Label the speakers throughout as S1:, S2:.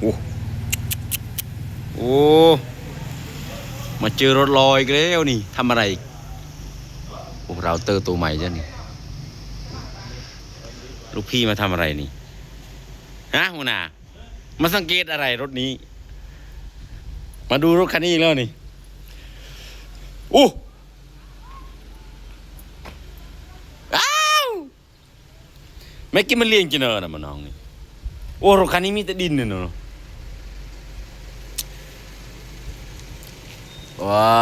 S1: โอ้โอ้มาเจอรถลอยกแล้วนี่ทำอะไรอีกโอ้เราเตอร์ตัวใหม่จ้ะนี่ ลูกพี่มาทำอะไรนี่ฮะหัวหน้ามาสังเกตอะไรรถนี้ มาดูรถคันนี้แล้วนี่อู้อ้าวไม่กินมันเลี้ยงจิเนอร์นะมันน้องนี่ โอ้รถคันนี้มีแต่ดินเนี่ยเนาะ ว้า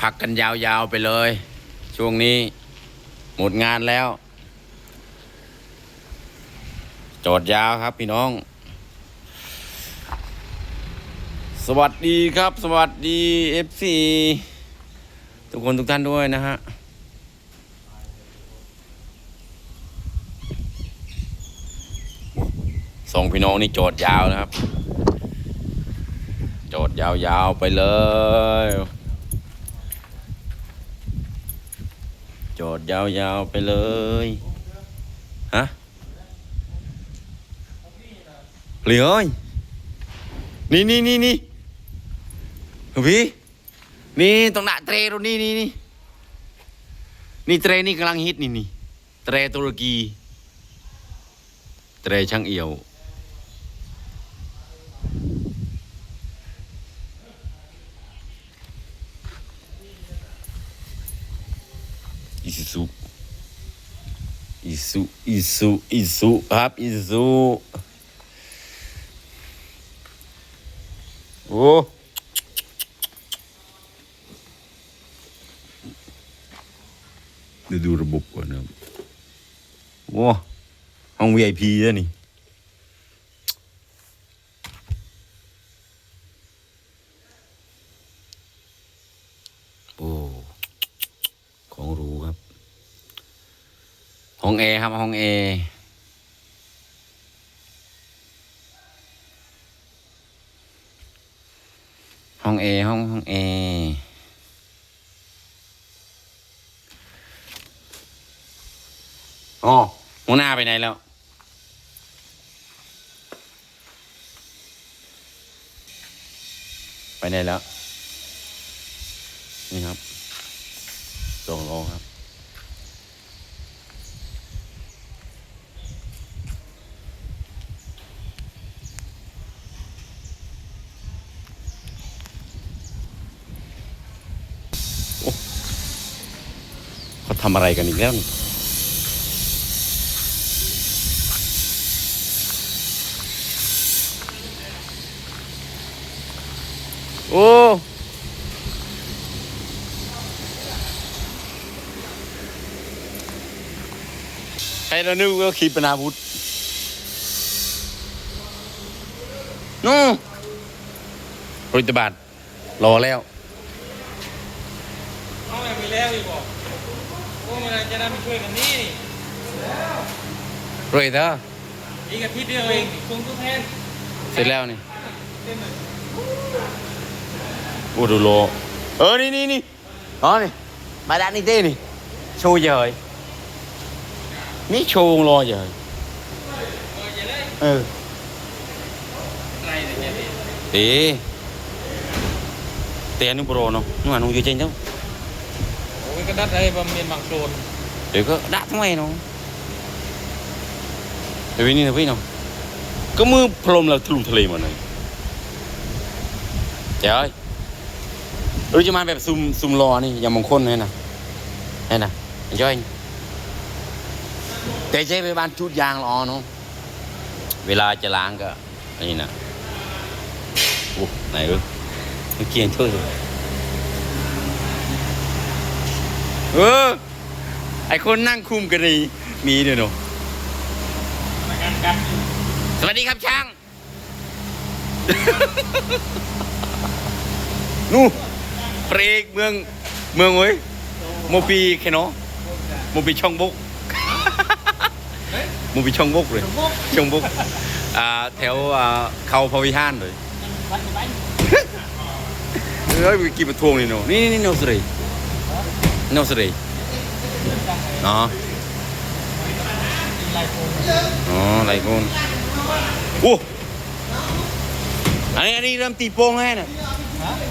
S1: พักกันยาวๆไปเลย ช่วงนี้ หมดงานแล้ว จอดยาวครับพี่น้อง สวัสดีครับ สวัสดี FC ทุกคนทุกท่านด้วยนะฮะสองพี่น้องนี่โจทย์ยาวนะครับ โจทย์ยาวๆไปเลย โจทย์ยาวๆไปเลย ฮะเหลืออ้ยนี่นี่นี่นี่พี่นี่ตรงหน้าเตรตรงนี้นี่นี่นี่เตรนี่กำลังฮิตนี่นี่เตรตุรกี เตรช่างเอี่ยว ซุอิซุอิซุอิซุครับอิซุโอ้ดูดูระบบก่อนนะว้าห้อง VIP แล้วนี่ โอ้ ของหรูครับ ห้องแอครับห้องแอห้องแอห้องห้องแอร์อ๋อหัวหน้าไปไหนแล้วไปไหนแล้ว นี่ครับสองโลครับ โอ้เขา ทำอะไรกันอีกแล้วนี่โอ้ใครเรานึกว่าขีปนาวุธนู่นปริตบัตรรอแล้ว
S2: เอาแบบมีแล้วอีกบอก โอ้มันจะได้มาช่วยกันนี่นี่
S1: รวยเถอะ
S2: อีกอาทิตย์เดียวเองคงทุกแทน
S1: เสร็จแล้วนี่
S2: เต็มเลย
S1: โอ้ดูโล เออ นี่นี่นี่อ๋อ นี่ มาด้านนี้เต้นี่ โชว์เยยนี่โชว์รอเยยเออ
S2: อะไรเนี่ยเนี่ย
S1: เต๋เต๋นุโปรเนาะนู่นนู่นอยู่เจนเจ้า
S2: โอ้ย ก็ดัดให้บำเพ็ญบางโซน
S1: เดี๋ยวก็ด่าทำไมเนาะเดี๋ยวนี่นะพี่เนาะก็มือพรมเราทะลุทะเลหมดเลยเจ้ยรู้จะมาแบบซุ่มซุ่มรอนี่อย่างมงคลให้นะให้นะย่อยแต่ใช้ไปบ้านชุดยางรอเนาะเวลาจะล้างก็นี่นะโอ้ไหนเออเมื่อกี้ยังช่วยอยู่ เออ ไอคนนั่งคุมกันนี่มีด้วยเนาะ
S2: มากันกัน
S1: สวัสดีครับช่าง นู่เปรกเมืองเมืองเว้ยโมปีแค่เนาะโมปีช่องบกโมปีช่องบกเลย
S2: มุก
S1: ช่องบกอ่าแถวอ่าเขาพระวิหารเลย
S2: วัดไป
S1: เอ้ยไปกินมาทวงนี่เนาะนี่นี่นี่โนสรีโนส รีอ๋อ
S2: ลายโฟม
S1: อ๋อไรกูนโอ้อันนี้อันนี้เริ่มตีโป่งให้นะ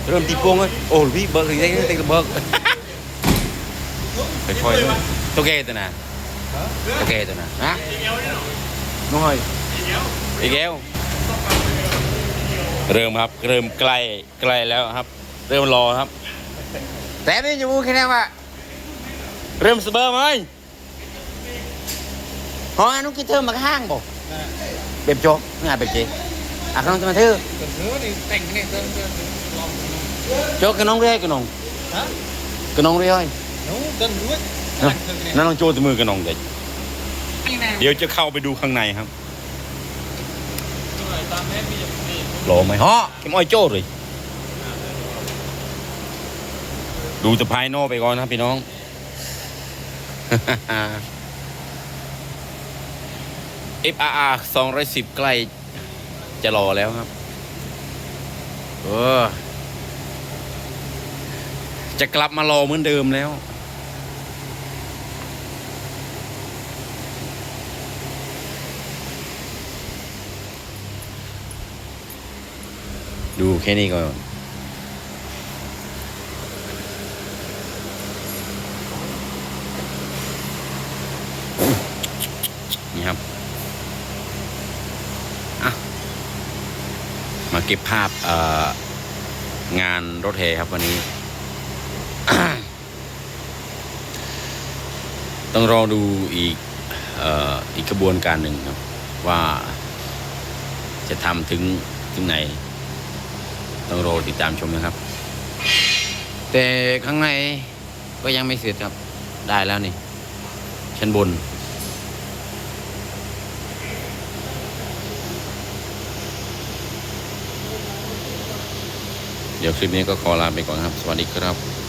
S1: เริ่มตีโป่งให้โอ้พี่เบิร์กอีกได้เต็มเบิร์กค่อยๆด้วยตัวแกตัวน่ะตัวแกตัวน่ะฮะน้องหอยอีกแล้วเริ่มครับ เริ่มใกล้ใกล้แล้วครับ เริ่มรอครับ แต่นี่จะพูดแค่นี้ว่า เริ่มสเบอร์ไหมหอนุกิเทอร์มาข้างบอกเบบโจ๊กงานเบบเจอะขนมจะมาเธอ
S2: เติมเนื้อนี่แต่งเนี่ยเติมเติมลอง
S1: โจ๊กกระนองเรื่อยกระนอง
S2: ฮะ
S1: กระนองเรื่อย
S2: หนูเติมด้วย
S1: นั่นลองโจ้ตัวมือกระนองเด็ก
S2: นี่นะ
S1: เดี๋ยวจะเข้าไปดูข้างในครับ
S2: ตามแม่มีนี่
S1: รอไหมฮะเข้มอ้อยโจ้เลยดูจะภายนอกไปก่อนนะครับพี่น้อง FRR 210 ใกล้จะรอแล้วครับเออจะกลับมารอเหมือนเดิมแล้ว ดูแค่นี้ก่อนครับ อะ มา เก็บภาพงานรถแห่ครับวันนี้ ต้องรอดูอีกออีกกระบวนการหนึ่งครับ ว่าจะทำถึงถึงไหน ต้องรอติดตามชมนะครับ แต่ข้างในก็ยังไม่เสร็จครับได้แล้วนี่ชั้นบน ดี๋ยวคลิปนี้ก็ขอลาไปก่อนครับ สวัสดีครับ